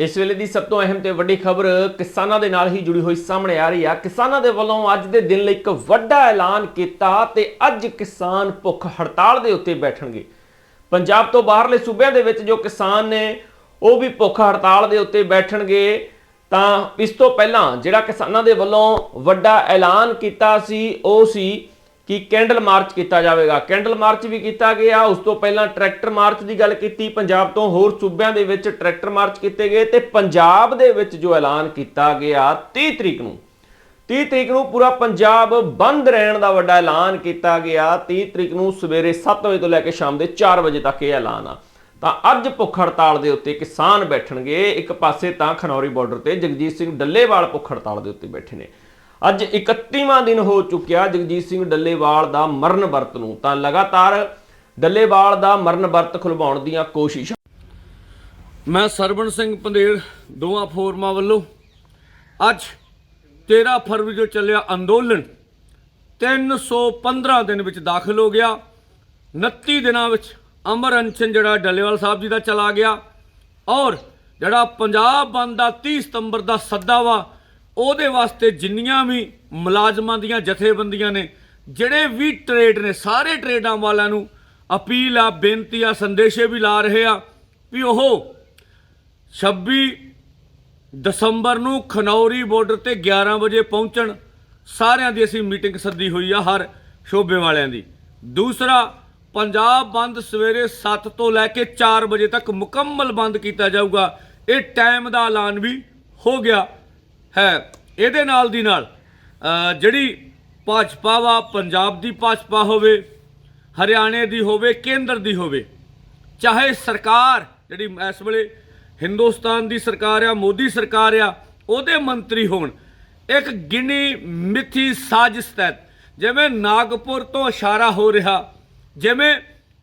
ਇਸ ਵੇਲੇ ਦੀ ਸਭ ਤੋਂ ਅਹਿਮ ਤੇ ਵੱਡੀ ਖਬਰ ਕਿਸਾਨਾਂ ਦੇ ਨਾਲ ਹੀ ਜੁੜੀ ਹੋਈ ਸਾਹਮਣੇ ਆ ਰਹੀ ਆ। ਕਿਸਾਨਾਂ ਦੇ ਵੱਲੋਂ ਅੱਜ ਦੇ ਦਿਨ ਲਈ ਇੱਕ ਵੱਡਾ ਐਲਾਨ ਕੀਤਾ ਤੇ ਅੱਜ ਕਿਸਾਨ ਭੁੱਖ ਹੜਤਾਲ ਦੇ ਉੱਤੇ ਬੈਠਣਗੇ। ਪੰਜਾਬ ਤੋਂ ਬਾਹਰਲੇ ਸੂਬਿਆਂ ਦੇ ਵਿੱਚ ਜੋ ਕਿਸਾਨ ਨੇ, ਉਹ ਵੀ ਭੁੱਖ ਹੜਤਾਲ ਦੇ ਉੱਤੇ ਬੈਠਣਗੇ। ਤਾਂ ਇਸ ਤੋਂ ਪਹਿਲਾਂ ਜਿਹੜਾ ਕਿਸਾਨਾਂ ਦੇ ਵੱਲੋਂ ਵੱਡਾ ਐਲਾਨ ਕੀਤਾ ਸੀ, ਉਹ ਸੀ ਕਿ ਕੈਂਡਲ ਮਾਰਚ ਕੀਤਾ ਜਾਵੇਗਾ। ਕੈਂਡਲ ਮਾਰਚ ਵੀ ਕੀਤਾ ਗਿਆ। ਉਸ ਤੋਂ ਪਹਿਲਾਂ ਟਰੈਕਟਰ ਮਾਰਚ ਦੀ ਗੱਲ ਕੀਤੀ। ਪੰਜਾਬ ਤੋਂ ਹੋਰ ਸੂਬਿਆਂ ਦੇ ਵਿੱਚ ਟਰੈਕਟਰ ਮਾਰਚ ਕੀਤੇ ਗਏ ਤੇ ਪੰਜਾਬ ਦੇ ਵਿੱਚ ਜੋ ਐਲਾਨ ਕੀਤਾ ਗਿਆ 30 ਤਰੀਕ ਨੂੰ। 30 ਤਰੀਕ ਨੂੰ ਪੂਰਾ ਪੰਜਾਬ ਬੰਦ ਰਹਿਣ ਦਾ ਵੱਡਾ ਐਲਾਨ ਕੀਤਾ ਗਿਆ। 30 ਤਰੀਕ ਨੂੰ ਸਵੇਰੇ 7 ਵਜੇ ਤੋਂ ਲੈ ਕੇ ਸ਼ਾਮ ਦੇ 4 ਵਜੇ ਤੱਕ ਇਹ ਐਲਾਨ ਆ। ਤਾਂ ਅੱਜ ਭੁੱਖ ਹੜਤਾਲ ਦੇ ਉੱਤੇ ਕਿਸਾਨ ਬੈਠਣਗੇ। ਇੱਕ ਪਾਸੇ ਤਾਂ ਖਨੌਰੀ ਬਾਰਡਰ ਤੇ ਜਗਜੀਤ ਸਿੰਘ ਡੱਲੇਵਾਲ ਭੁੱਖ ਹੜਤਾਲ ਦੇ ਉੱਤੇ ਬੈਠੇ ਨੇ। ਅੱਜ 31ਵਾਂ ਦਿਨ ਹੋ ਚੁੱਕਿਆ ਜਗਜੀਤ ਸਿੰਘ ਡੱਲੇਵਾਲ ਦਾ ਮਰਨ ਵਰਤ ਨੂੰ। ਤਾਂ ਲਗਾਤਾਰ ਡੱਲੇਵਾਲ ਦਾ ਮਰਨ ਵਰਤ ਖੁਲਵਾਉਣ ਦੀਆਂ ਕੋਸ਼ਿਸ਼ਾਂ। ਮੈਂ ਸਰਵਣ ਸਿੰਘ ਪੰਦੇੜ ਦੋਵਾਂ ਫੋਰਮਾਂ ਵੱਲੋਂ ਅੱਜ 13 ਫਰਵਰੀ ਜੋ ਚੱਲਿਆ ਅੰਦੋਲਨ 315 ਦਿਨ ਵਿੱਚ ਦਾਖਲ ਹੋ ਗਿਆ। 29 ਦਿਨਾਂ ਵਿੱਚ ਅਮਰ ਅਨਸ਼ਨ ਜਿਹੜਾ ਡੱਲੇਵਾਲ ਸਾਹਿਬ ਜੀ ਦਾ ਚਲਾ ਗਿਆ ਔਰ ਜਿਹੜਾ ਪੰਜਾਬ ਬੰਦ ਦਾ 30 ਸਤੰਬਰ ਦਾ ਸੱਦਾ ਵਾ ਉਹਦੇ ਵਾਸਤੇ ਜਿੰਨੀਆਂ ਵੀ ਮੁਲਾਜ਼ਮਾਂ ਦੀਆਂ ਜਥੇਬੰਦੀਆਂ ਨੇ, ਜਿਹੜੇ ਵੀ ਟ੍ਰੇਡ ਨੇ, ਸਾਰੇ ਟ੍ਰੇਡਾਂ ਵਾਲਿਆਂ ਨੂੰ ਅਪੀਲ ਆ, ਬੇਨਤੀ ਆ, ਸੰਦੇਸ਼ੇ ਵੀ ਲਾ ਰਹੇ ਆ ਵੀ ਉਹ 26 ਦਸੰਬਰ ਨੂੰ ਖਨੌਰੀ ਬਾਰਡਰ ਤੇ 11 ਵਜੇ ਪਹੁੰਚਣ। ਸਾਰਿਆਂ ਦੀ ਅਸੀਂ ਮੀਟਿੰਗ ਸੱਦੀ ਹੋਈ ਆ ਹਰ ਸ਼ੋਬੇ ਵਾਲਿਆਂ ਦੀ। ਦੂਸਰਾ, ਪੰਜਾਬ ਬੰਦ ਸਵੇਰੇ 7 ਤੋਂ ਲੈ ਕੇ 4 ਵਜੇ ਤੱਕ ਮੁਕੰਮਲ ਬੰਦ ਕੀਤਾ ਜਾਊਗਾ। ਇਹ ਟਾਈਮ ਦਾ ਐਲਾਨ ਵੀ ਹੋ ਗਿਆ। ਹੈ। ਇਹਦੇ ਨਾਲ ਦੀ ਨਾਲ ਜਿਹੜੀ ਭਾਜਪਾ ਵਾ, ਪੰਜਾਬ ਦੀ ਭਾਜਪਾ ਹੋਵੇ, ਹਰਿਆਣੇ ਦੀ ਹੋਵੇ, ਕੇਂਦਰ ਦੀ ਹੋਵੇ, ਚਾਹੇ ਸਰਕਾਰ, ਜਿਹੜੀ ਇਸ ਵੇਲੇ ਹਿੰਦੁਸਤਾਨ ਦੀ ਸਰਕਾਰ ਆ, ਮੋਦੀ ਸਰਕਾਰ ਆ, ਉਹਦੇ ਮੰਤਰੀ ਹੋਣ। ਇੱਕ ਗਿਣੀ ਮਿੱਥੀ ਸਾਜ਼ਿਸ਼ ਤਹਿਤ, ਜਿਵੇਂ ਨਾਗਪੁਰ ਤੋਂ ਇਸ਼ਾਰਾ ਹੋ ਰਿਹਾ, ਜਿਵੇਂ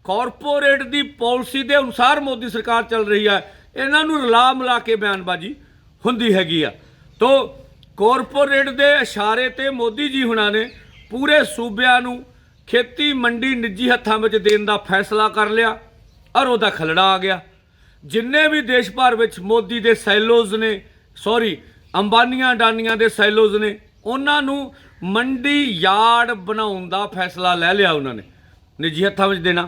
ਕਾਰਪੋਰੇਟ ਦੀ ਪਾਲਿਸੀ ਦੇ ਅਨੁਸਾਰ ਮੋਦੀ ਸਰਕਾਰ ਚੱਲ ਰਹੀ ਹੈ ਇਹਨਾਂ ਨੂੰ ਰਲਾ ਮਿਲਾ ਕੇ ਬਿਆਨਬਾਜ਼ੀ ਹੁੰਦੀ ਹੈਗੀ ਆ। ਤੋ ਕਾਰਪੋਰੇਟ ਦੇ ਇਸ਼ਾਰੇ ਤੇ ਮੋਦੀ ਜੀ ਹੁਣਾਂ ਨੇ ਪੂਰੇ ਸੂਬਿਆਂ ਨੂੰ ਖੇਤੀ ਮੰਡੀ ਨਿੱਜੀ ਹੱਥਾਂ ਵਿੱਚ ਦੇਣ ਦਾ ਫੈਸਲਾ ਕਰ ਲਿਆ ਔਰ ਉਹਦਾ ਖਲੜਾ ਆ ਗਿਆ। ਜਿੰਨੇ ਵੀ ਦੇਸ਼ ਭਰ ਵਿੱਚ ਮੋਦੀ ਦੇ ਸੈਲੋਜ਼ ਨੇ ਸੌਰੀ ਅੰਬਾਨੀਆਂ ਡਾਨੀਆਂ ਦੇ ਸੈਲੋਜ਼ ਨੇ, ਉਹਨਾਂ ਨੂੰ ਮੰਡੀ ਯਾਰਡ ਬਣਾਉਣ ਦਾ ਫੈਸਲਾ ਲੈ ਲਿਆ ਉਹਨਾਂ ਨੇ, ਨਿੱਜੀ ਹੱਥਾਂ ਵਿੱਚ ਦੇਣਾ।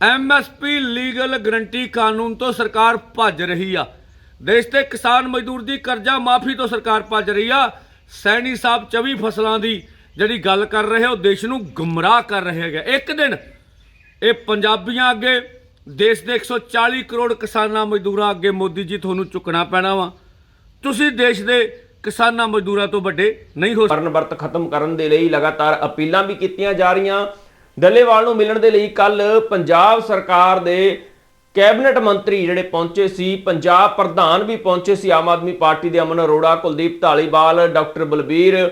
ਐਮਐਸਪੀ ਲੀਗਲ ਗਰੰਟੀ ਕਾਨੂੰਨ ਤੋਂ ਸਰਕਾਰ ਭੱਜ ਰਹੀ ਆ। ਦੇਸ਼ ਤੇ ਕਿਸਾਨ ਮਜ਼ਦੂਰ ਦੀ ਕਰਜ਼ਾ ਮਾਫੀ ਤੋਂ ਸਰਕਾਰ ਭੱਜ ਰਹੀ ਆ। ਸੈਣੀ ਸਾਹਿਬ 24 ਫਸਲਾਂ ਦੀ ਜਿਹੜੀ ਗੱਲ ਕਰ ਰਹੇ ਉਹ ਦੇਸ਼ ਨੂੰ ਗੁੰਮਰਾਹ ਕਰ ਰਹੇ ਹੈਗੇ ਇੱਕ ਦਿਨ ਇਹ ਪੰਜਾਬੀਆਂ ਅੱਗੇ, ਦੇਸ਼ ਦੇ 140 ਕਰੋੜ ਕਿਸਾਨਾਂ ਮਜ਼ਦੂਰਾਂ ਅੱਗੇ ਮੋਦੀ ਜੀ ਤੁਹਾਨੂੰ ਚੁੱਕਣਾ ਪੈਣਾ ਵਾ। ਤੁਸੀਂ ਦੇਸ਼ ਦੇ ਕਿਸਾਨਾਂ ਮਜ਼ਦੂਰਾਂ ਤੋਂ ਵੱਡੇ ਨਹੀਂ ਹੋ ਮਰਨ ਵਰਤ ਖਤਮ ਕਰਨ ਦੇ ਲਈ ਲਗਾਤਾਰ ਅਪੀਲਾਂ ਵੀ ਕੀਤੀਆਂ ਜਾ ਰਹੀਆਂ। ਡੱਲੇਵਾਲ ਨੂੰ ਮਿਲਣ ਦੇ ਲਈ ਕੱਲ ਪੰਜਾਬ ਸਰਕਾਰ ਦੇ ਕੈਬਨਿਟ ਮੰਤਰੀ ਜਿਹੜੇ ਪਹੁੰਚੇ ਸੀ, ਪੰਜਾਬ ਪ੍ਰਧਾਨ ਵੀ ਪਹੁੰਚੇ ਸੀ, ਆਮ ਆਦਮੀ ਪਾਰਟੀ ਦੇ ਅਮਨ ਅਰੋੜਾ, ਕੁਲਦੀਪ ਢਾਲੀਵਾਲ ਡਾਕਟਰ ਬਲਬੀਰ।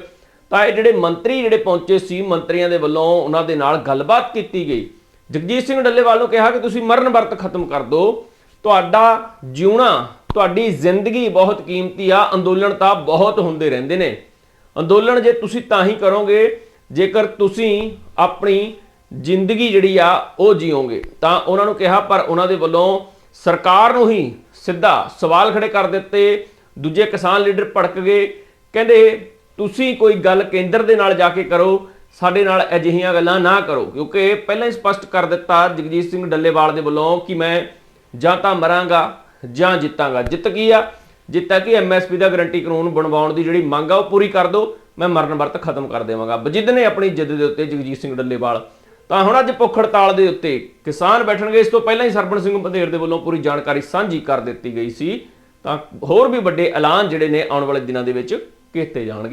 ਤਾਂ ਇਹ ਜਿਹੜੇ ਮੰਤਰੀ ਜਿਹੜੇ ਪਹੁੰਚੇ ਸੀ, ਮੰਤਰੀਆਂ ਦੇ ਵੱਲੋਂ ਉਹਨਾਂ ਦੇ ਨਾਲ ਗੱਲਬਾਤ ਕੀਤੀ ਗਈ। ਜਗਜੀਤ ਸਿੰਘ ਡੱਲੇਵਾਲ ਨੂੰ ਕਿਹਾ ਕਿ ਤੁਸੀਂ ਮਰਨ ਵਰਤ ਖਤਮ ਕਰ ਦਿਓ। ਤੁਹਾਡਾ ਜਿਉਣਾ, ਤੁਹਾਡੀ ਜ਼ਿੰਦਗੀ ਬਹੁਤ ਕੀਮਤੀ ਆ, ਅੰਦੋਲਨ ਤਾਂ ਬਹੁਤ ਹੁੰਦੇ ਰਹਿੰਦੇ ਨੇ। ਅੰਦੋਲਨ ਜੇ ਤੁਸੀਂ ਤਾਂ ਹੀ ਕਰੋਗੇ, ਜੇਕਰ ਤੁਸੀਂ ਆਪਣੀ ਜ਼ਿੰਦਗੀ ਜਿਹੜੀ ਆ, ਉਹ ਜੀਓਗੇ। ਤਾਂ ਉਹਨਾਂ ਨੂੰ ਕਿਹਾ, ਪਰ ਉਹਨਾਂ ਦੇ ਵੱਲੋਂ ਸਰਕਾਰ ਨੂੰ ਹੀ ਸਿੱਧਾ ਸਵਾਲ ਖੜੇ ਕਰ ਦਿੱਤੇ। ਦੂਜੇ ਕਿਸਾਨ ਲੀਡਰ ਭੜਕ ਗਏ। ਕਹਿੰਦੇ, ਤੁਸੀਂ ਕੋਈ ਗੱਲ ਕੇਂਦਰ ਦੇ ਨਾਲ ਜਾ ਕੇ ਕਰੋ। ਸਾਡੇ ਨਾਲ ਅਜਿਹੀਆਂ ਗੱਲਾਂ ਨਾ ਕਰੋ। ਕਿਉਂਕਿ ਪਹਿਲਾਂ ਹੀ ਸਪਸ਼ਟ ਕਰ ਦਿੱਤਾ ਜਗਜੀਤ ਸਿੰਘ ਡੱਲੇਵਾਲ ਦੇ ਵੱਲੋਂ ਕਿ ਮੈਂ ਜਾਂ ਤਾਂ ਮਰਾਂਗਾ ਜਾਂ ਜਿੱਤਾਂਗਾ। ਜਿੱਤ ਕੀ ਆ? ਜਿੱਤਾ ਕਿ ਐਮਐਸਪੀ ਦਾ ਗਰੰਟੀ ਕਾਨੂੰਨ ਬਣਵਾਉਣ ਦੀ ਜਿਹੜੀ ਮੰਗ ਆ, ਉਹ ਪੂਰੀ ਕਰ ਦਿਓ। ਮੈਂ ਮਰਨ ਵਰਤ ਖਤਮ ਕਰ ਦੇਵਾਂਗਾ। ਬਜਿੱਦ ਨੇ ਆਪਣੀ ਜਿੱਦ ਦੇ ਉੱਤੇ ਜਗਜੀਤ ਸਿੰਘ ਡੱਲੇਵਾਲ ਤਾਂ ਹੁਣ ਅੱਜ ਭੁੱਖ ਹੜਤਾਲ ਦੇ ਉੱਤੇ ਕਿਸਾਨ ਬੈਠਣਗੇ। ਇਸ ਤੋਂ ਪਹਿਲਾਂ ਹੀ ਸਰਪਣ ਸਿੰਘ ਬੰਦੇਰ ਦੇ ਵੱਲੋਂ ਪੂਰੀ ਜਾਣਕਾਰੀ ਸਾਂਝੀ ਕਰ ਦਿੱਤੀ ਗਈ ਸੀ। ਤਾਂ ਹੋਰ ਵੀ ਵੱਡੇ ਐਲਾਨ ਜਿਹੜੇ ਨੇ ਆਉਣ ਵਾਲੇ ਦਿਨਾਂ ਦੇ ਵਿੱਚ ਕੀਤੇ ਜਾਣਗੇ।